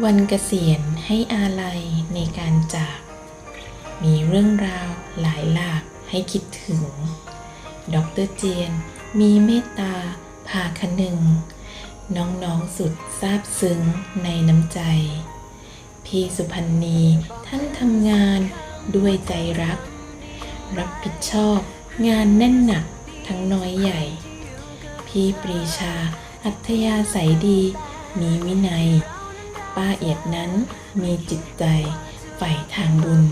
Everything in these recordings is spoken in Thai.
วันเกษียณให้อาลัยในการจาก มีเรื่องราวหลายหลากให้คิดถึง ดรเจียนมีเมตตาพาคนึง น้องๆสุดซาบซึ้งในน้ำใจ พี่สุพันธ์นีท่านทำงานด้วยใจรัก รับผิดชอบงานแน่นหนักทั้งน้อยใหญ่ พี่ปรีชาอัธยาศัยดี มีวินัย ป้าเอียดนั้นมีจิตใจใฝ่ทางบุญ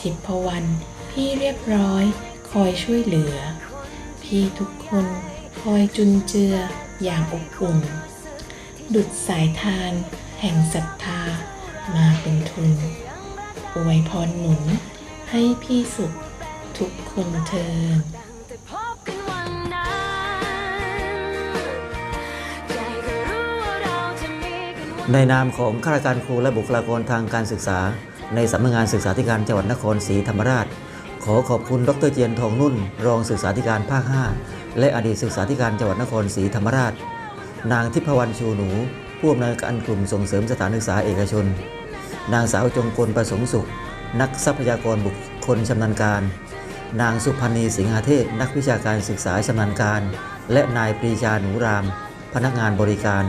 ทิพวรรณพี่เรียบร้อย คอยช่วยเหลือ พี่ทุกคนคอยจุนเจืออย่างอบอุ่น ดุดสายทานแห่งศรัทธามาเป็นทุน อวยพรหนุนให้พี่สุขทุกคนเทิน ในนามของข้าราชการครูและบุคลากรทางการศึกษา ในสำนักงานศึกษาธิการจังหวัดนครศรีธรรมราช ขอขอบคุณดรเจียนทองนุ่น รองศึกษาธิการภาค 5 และอดีตศึกษาธิการจังหวัดนครศรีธรรมราช นางทิพวรรณชูหนู ผู้อำนวยการกลุ่มส่งเสริมสถานศึกษาเอกชน นางสาวจงกลประสงค์สุข นักทรัพยากรบุคคลชำนาญการ นางสุพันธ์นีสิงหาเทพนักวิชาการศึกษาชำนาญการ และนายปรีชาหนูราม พนักงานบริการ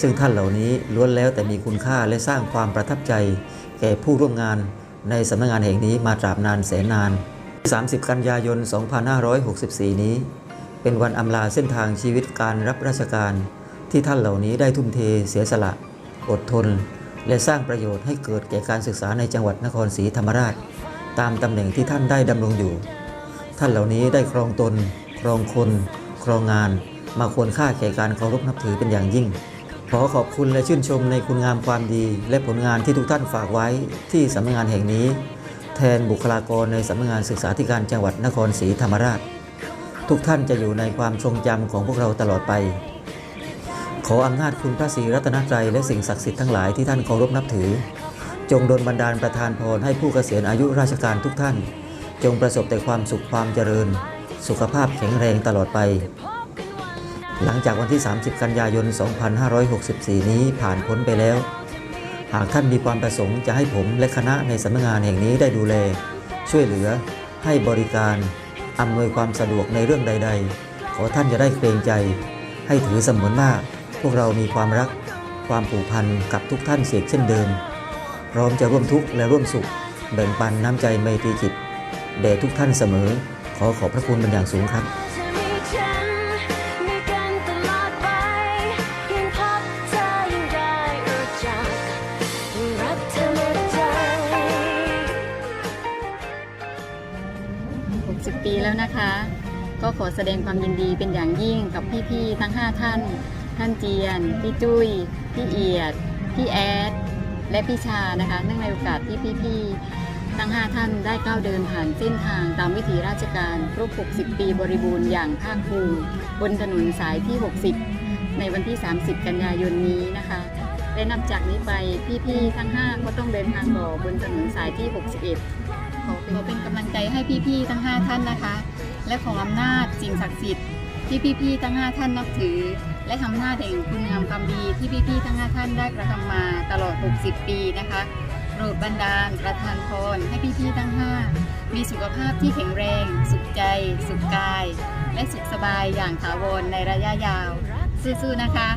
ซึ่งท่านเหล่านี้ล้วนแล้วแต่มีคุณค่าและสร้างความประทับใจ แก่ผู้ร่วมงานในสำนักงานแห่งนี้มาตราบนานแสนนาน 30 กันยายน 2564 นี้ เป็นวันอำลาเส้นทางชีวิตการรับราชการ ที่ท่านเหล่านี้ได้ทุ่มเทเสียสละ อดทน และสร้างประโยชน์ให้เกิดแก่การศึกษาในจังหวัดนครศรีธรรมราช ตามตำแหน่งที่ท่านได้ดำรงอยู่ ท่านเหล่านี้ได้ครองตน ครองคน ครองงาน มาควรค่าแก่การเคารพนับถือเป็นอย่างยิ่ง ขอขอบคุณและชื่นชมในคุณงามความดี และผลงานที่ทุกท่านฝากไว้ที่สำนักงานแห่งนี้ แทนบุคลากรในสำนักงานศึกษาธิการจังหวัดนครศรีธรรมราช ทุกท่านจะอยู่ในความทรงจำของพวกเราตลอดไป ขออำนาจคุณพระศรีรัตนตรัยและสิ่งศักดิ์สิทธิ์ทั้งหลายที่ท่านเคารพนับถือ จงดลบันดาลประทานพรให้ผู้เกษียณอายุราชการทุกท่าน จงประสบแต่ความสุขความเจริญ สุขภาพแข็งแรงตลอดไป หลังจากวันที่ 30 กันยายน 2564 นี้ผ่านพ้นไปแล้ว หากท่านมีความประสงค์จะให้ผมและคณะในสำนักงานแห่งนี้ได้ดูแล ช่วยเหลือ ให้บริการ อำนวยความสะดวกในเรื่องใด ๆ ขอท่านจะได้เกรงใจ ให้ถือเสมือนว่าพวกเรามีความรัก ความผูกพันกับทุกท่านเสียเช่นเดิม พร้อมจะร่วมทุกข์และร่วมสุข แบ่งปันน้ำใจไมตรีจิตแด่ทุกท่านเสมอ ขอขอบพระคุณเป็นอย่างสูงครับ นะคะ ก็ขอแสดงความยินดีเป็นอย่างยิ่งกับพี่ๆทั้ง 5 ท่าน ท่านเจียน พี่จุย้ย พี่เอียด พี่แอด และพี่ชานะคะ เนื่องในโอกาสที่พี่ๆทั้ง 5 ท่านได้ก้าวเดินผ่านเส้นทางตามวิถีราชการครบ 60 ปีบริบูรณ์อย่างภาคภูมิบนถนนสายที่ 60 ในวันที่ 30 กันยายนนี้นะคะและนับจากนี้ไปพี่ๆทั้ง 5 ก็ต้องเดินทางต่อบนถนนสายที่ 61ขอเป็นเป็นกำลังใจให้พี่ๆทั้ง 5 ท่านนะคะ และของอำนาจสิ่งศักดิ์สิทธิ์ที่พี่ๆทั้ง5ท่านนับถือ และอำหน้าแห่งคุณงามความดีที่พี่ๆทั้ง5ท่านได้กระทำมาตลอด 60 ปีนะคะโปรดบันดาลประทานพรให้พี่ๆทั้ง 5 มีสุขภาพที่แข็งแรง สุขใจ สุขกาย และสุขสบายอย่างถาวรในระยะยาว สู้ๆนะคะ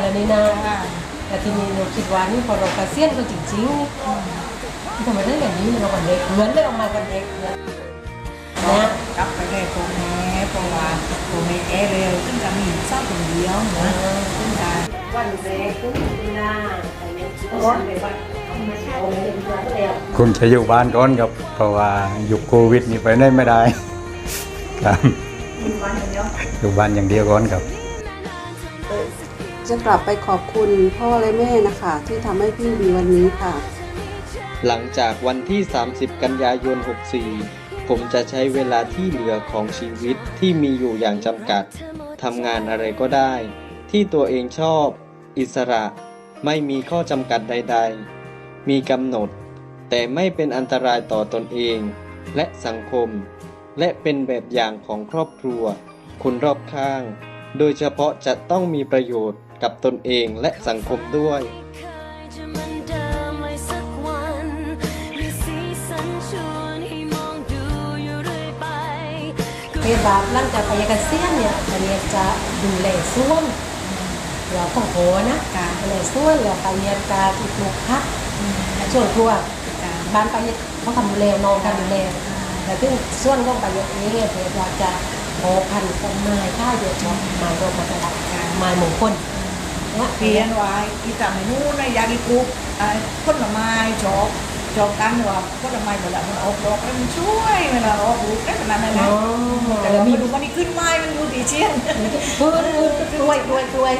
แล้วนี่นะแต่ทีนี้เราคิดว่านี่พอเราเกษียณก็จริงๆนี่ทำไมได้แบบนี้เราวันเด็กเหมือนได้ออกมาวันเด็กเนี่ยนะกลับไปได้ตรงแม่เพราะว่าผมไม่แอเร็วซึ่งจะมีเศร้าคนเดียวนะซึ่งจะวันแรกถึงตุลาแต่ยังคิดว่าเป็นวันธรรมชาติเป็นเดือนแล้วคุณจะอยู่บ้านก่อนครับ เพราะว่ายุคโควิดนี่ไปได้ไม่ได้ครับอยู่บ้านอย่างเดียวก่อนครับ จะกลับไปขอบคุณพ่อและแม่นะคะ ที่ทำให้พี่มีวันนี้ค่ะ หลังจากวันที่ 30 กันยายน 64 ผมจะใช้เวลาที่เหลือของชีวิตที่มีอยู่อย่างจำกัดทำงานอะไรก็ได้ ที่ตัวเองชอบ อิสระ ไม่มีข้อจำกัดใด ๆ มีกำหนด แต่ไม่เป็นอันตรายต่อตนเอง และสังคม และเป็นแบบอย่างของครอบครัว คนรอบข้าง โดยเฉพาะจะต้องมีประโยชน์ กับตนเองและสังคมด้วยเหมือนเดิมเลยสักวันมีสีสันชวนให้มองดูอยู่เรื่อยไปเรียนบาปลังจากไปเกษียณเนี่ยอันนี้จะดูแลส่วนเราของโหนะการดูแลส่วนแล้วไปเรียนการอีกลูกพักส่วนครัวบ้านไปเขาทำดูแลนองทำดูแลแต่ถึงส่วนของไปเองเนี่ยเดี๋ยวเราจะโอพันต้นไม้ถ้าเดี๋ยวชอบไม้โรมาตลาดไม้มงคลน เขียนไว้อีตาไม่นู้นนะยากอีกปลูกผลไม้ชอบชอบกันว่าผลไม้เวลามันออกดอกแล้วมันช่วยเวลาออกลูกได้ขนาดนั้นนะแต่เรามีดูวันนี้ขึ้นไม้มันดูดีเชี่ยนพืชพืชกล้วยกล้วยกล้วย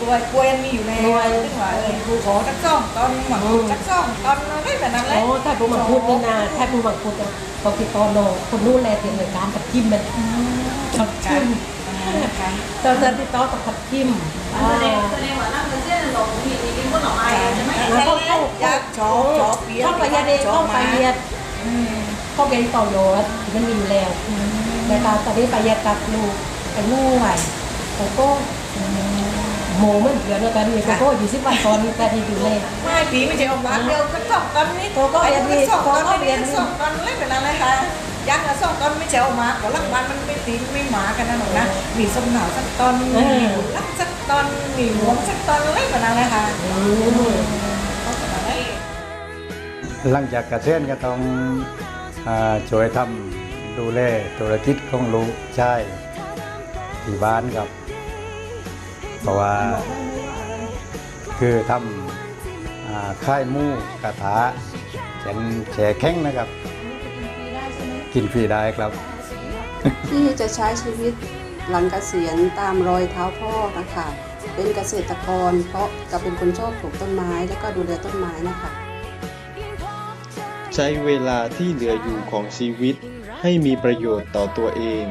กล้วยกล้วยมีอยู่ในกล้วยซึ่งว่าเออครูขอสักซ่องตอนหวังสักซ่องตอนได้แบบนั้นแหละโอ้ถ้าผู้มังคุดนี่นะถ้าผู้มังคุดนะปกติตอนโนคนนู้นแลเป็นเลยการกับทิมมันกับทิม ตอนนั้นที่ต่อกับกับทิมแสดงแสดงว่านั่งเป็เส้นหลงมีมีคนออกมาใช่ไมเขาเขาอยากชอบชอบเปลี่ยนเข้าไปยาเดเข้าไปเรียนเข้าไปต่อโยนมันมีอยู่แล้วแต่ตอนตอนนี้ไปยากับลูกไปนู่นไหวโกโก้โมมันเดือนแล้วกันมีโกโก้อยู่สิบวันตอนนี้แต่ที่ดูแลไม่ปีไม่ใช่ออกมาเดียวสักสองตอนนี้โกโก้ไอ้ยังสัมีกสองโกตอนโก้ไม่เรียนสองตอนเล่นแบบนั้นเลยค่ะ ยักษ์ละสองตอนไม่ใช่ออกมาของรางวัลมันไม่ตีไม่หมากันนะหนูนะมีส้มหนาวสักตอนมีรักสักตอนมีหวงสักตอนเล่นแบบนั้นเลยค่ะหลังจากเกษียณก็ต้องอาช่วยทำดูแลธุรกิจของลูกชายที่บ้านครับ เพราะว่า คือทำอ่าค่ายหมูกระทะแขนแฉแข้งนะครับ กินฟรีได้ครับ ที่จะใช้ชีวิตหลังเกษียณตามรอยเท้าพ่อนะคะเป็นเกษตรกร เพราะก็เป็นคนชอบปลูกต้นไม้แล้วก็ดูแลต้นไม้นะคะ ใช้เวลาที่เหลืออยู่ของชีวิต ให้มีประโยชน์ต่อตัวเอง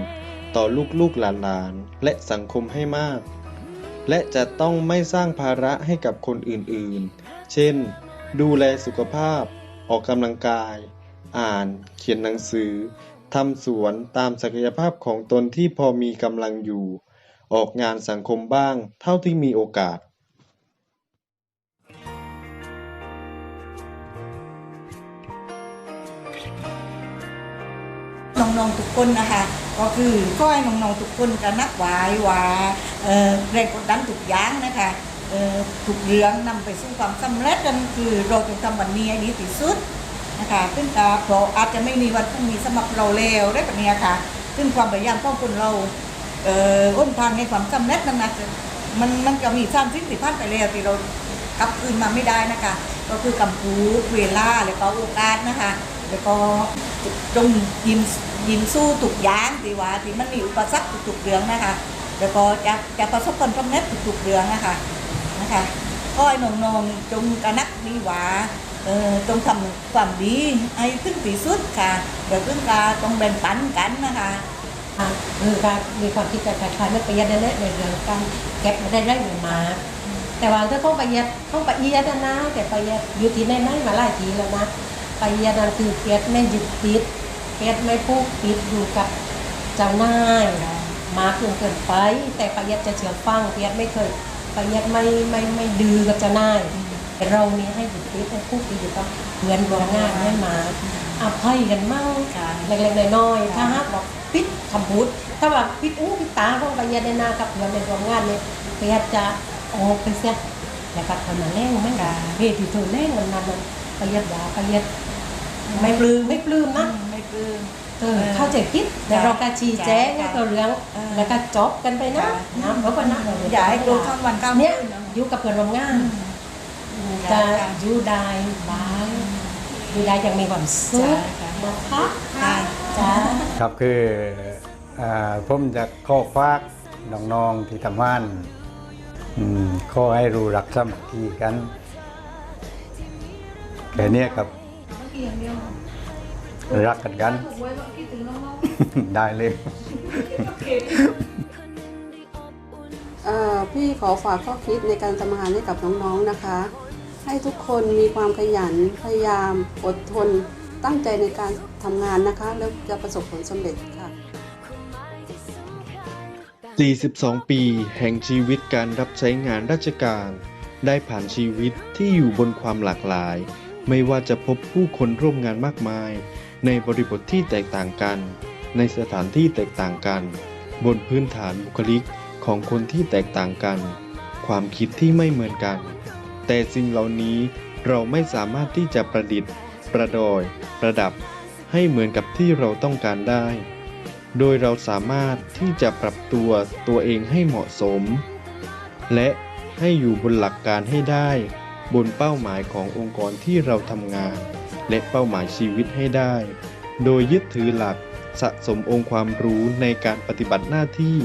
ต่อลูกๆหลานๆ และสังคมให้มาก และจะต้องไม่สร้างภาระให้กับคนอื่นๆ เช่น ดูแลสุขภาพ ออกกำลังกาย อ่าน เขียนหนังสือทำสวนตามศักยภาพของตนที่พอมีกำลังอยู่ ออกงานสังคมบ้างเท่าที่มีโอกาสน้องๆทุกคนนะคะ ก็คือก็ให้น้องๆทุกคนกระนักไว้ว่าเอ่อแรงกดดันทุกอย่างนะคะเอ่อทุกเรื่องนำไปสู่ความสำเร็จนั่นคือเราจะทำวันนี้ให้ดีที่สุด นะคะซึ่งเพราะอาจจะไม่มีวันพรุ่งนี้สำหรับเราแล้วได้แบบนี้ค่ะ ซึ่งความพยายามของคนเราเอ่ออ้นทางในความสำเร็จนั้นนะมันมันก็มีสร้างสิ่งที่ผ่านไปแล้วที่เรากลับคืนมาไม่ได้นะคะ ก็คือกำพูเวล่าแล้วก็โอกาสนะคะ แล้วก็จงยิ้มยิ้มสู้ทุกย่างที่ว่าที่มันมีอุปสรรคทุกเรื่องนะคะ แล้วก็จะจะประสบผลสำเร็จทุกเรื่องนะคะนะคะก็ให้น้องๆจงกระนักมีหวา เอองทำความดีให้ถึงที่สุดค่ะเดี๋ยวถึงกาต้องแบ่งปันกันนะคะอะคือการมีความคิดการขายไม่ประหยัดได้เลยในเรื่องการเก็บมาได้ได้เงินมา แต่ว่าถ้าต้องประหยัดต้องประหยัดนะ แต่ประหยัดอยู่ที่ไหนไหนมาหลายทีแล้วนะประหยัดนั่นคือเก็บไม่ยึดติดเก็บไม่ผูกติดอยู่กับเจ้านายมากจนเกินไป แต่ประหยัดจะเชื่อฟังประหยัดไม่เคยประหยัดไม่ไม่ไม่ดื้อกับเจ้านาย เรานี่ให้ยึดติดให้ผูกติดอยู่กับเพื่อนร่วมงานให้มาอภัยกันมั่งค่ะเล็กๆน้อยๆถ้าหากว่าปิดคำพูดถ้าว่าปิดอู้ปิดตาต้องไปเรียนในนากับเพื่อนในโรงงานเนี่ยเพื่อจะออกไปเสียแล้วก็ทำมาแรงไม่ได้เหตุที่เธอแรงมันมันมันประหยัดยาประหยัดไม่ปลื้มไม่ปลื้มนะไม่ปลื้มเธเออเข้าใจผิดแต่เราก็ชี้แจงจ้ะก็เรื่องเออแล้วก็จบกันไปนะจ้ะนะเพราะว่านะอย่าให้โกรธข้ามวันข้ามเนี่ยคืนเนอะอยู่กับเพื่อนร่วมงาน จ้ะจะจ้ะอยู่ได้บายอยู่ได้อยังมีความสุขจ้ะนะคะค่ะจ้าครับคืออ่าผมจะข้อฟากน้องๆที่ทำงานอืมข้อให้รู้รักสามัคคีกันแค่เนี้ยครับรักกันกัน ได้เลยเอ่อพี่ขอฝากข้อคิดในการทำงานให้กับน้องๆนะคะ ให้ทุกคนมีความขยันพยายาม อดทน ตั้งใจในการทำงานนะคะ แล้วจะประสบผลสำเร็จค่ะ 42 ปีแห่งชีวิตการรับใช้งานราชการ ได้ผ่านชีวิตที่อยู่บนความหลากหลาย ไม่ว่าจะพบผู้คนร่วมงานมากมาย ในบริบทที่แตกต่างกัน ในสถานที่แตกต่างกัน บนพื้นฐานบุคลิกของคนที่แตกต่างกัน ความคิดที่ไม่เหมือนกัน แต่สิ่งเหล่านี้เราไม่สามารถที่จะประดิษฐ์ ประดอย ประดับ ให้เหมือนกับที่เราต้องการได้ โดยเราสามารถที่จะปรับตัวตัวเองให้เหมาะสม และให้อยู่บนหลักการให้ได้ บนเป้าหมายขององค์กรที่เราทำงาน และเป้าหมายชีวิตให้ได้ โดยยึดถือหลักสะสมองค์ความรู้ในการปฏิบัติหน้าที่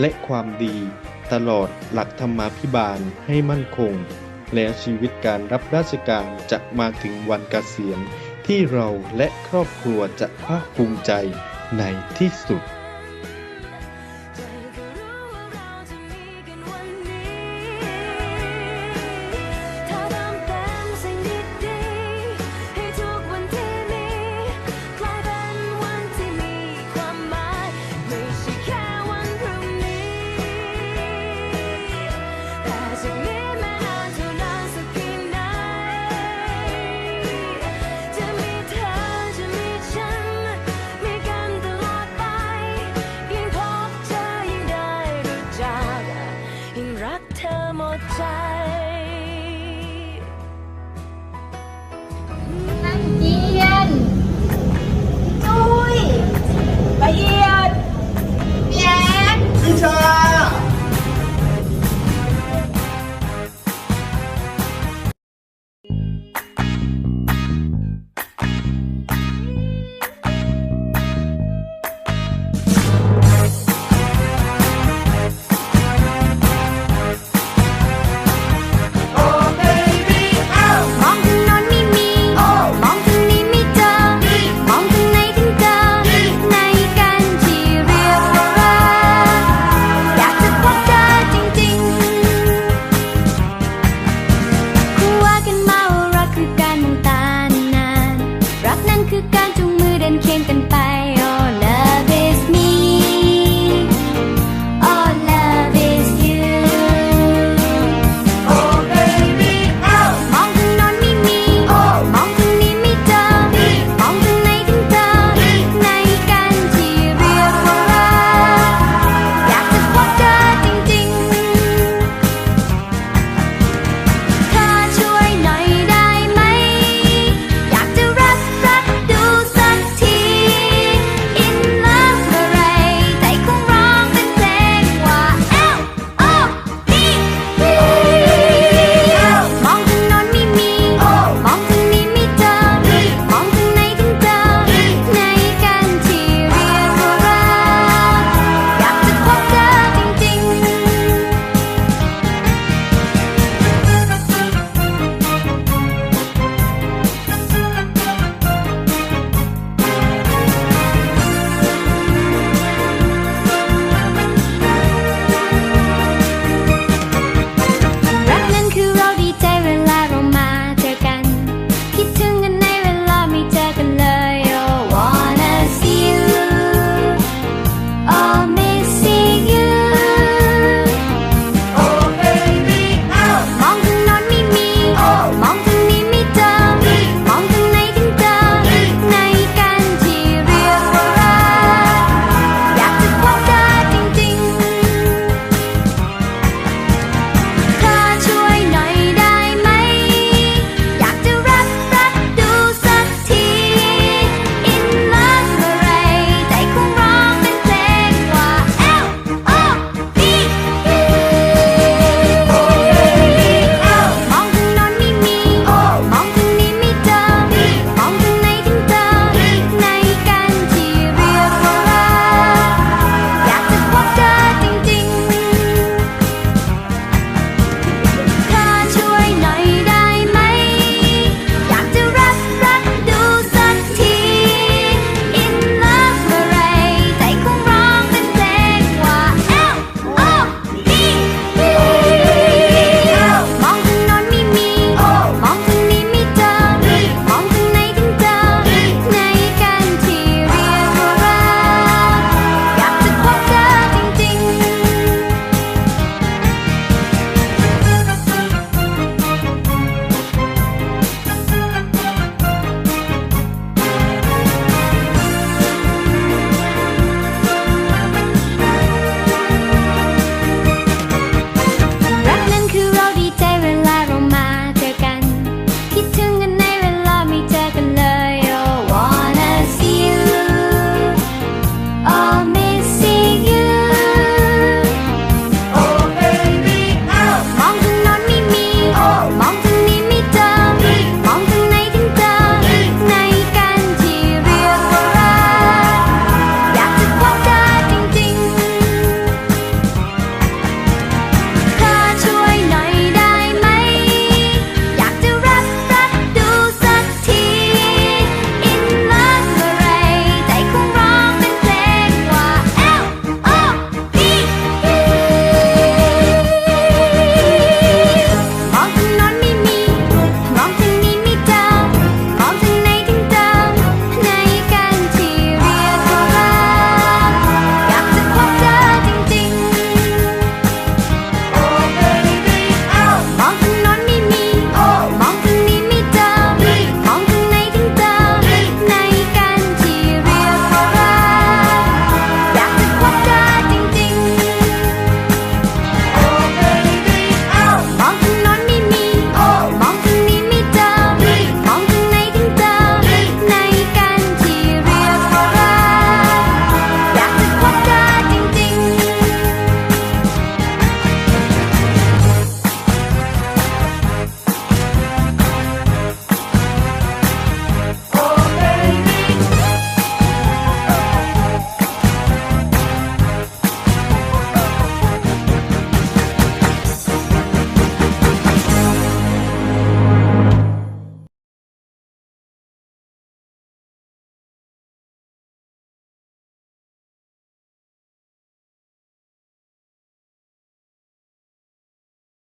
และความดี ตลอดหลักธรรมาภิบาลให้มั่นคง แล้วชีวิตการรับราชการจะมาถึงวันเกษียณที่เราและครอบครัวจะภาคภูมิใจในที่สุด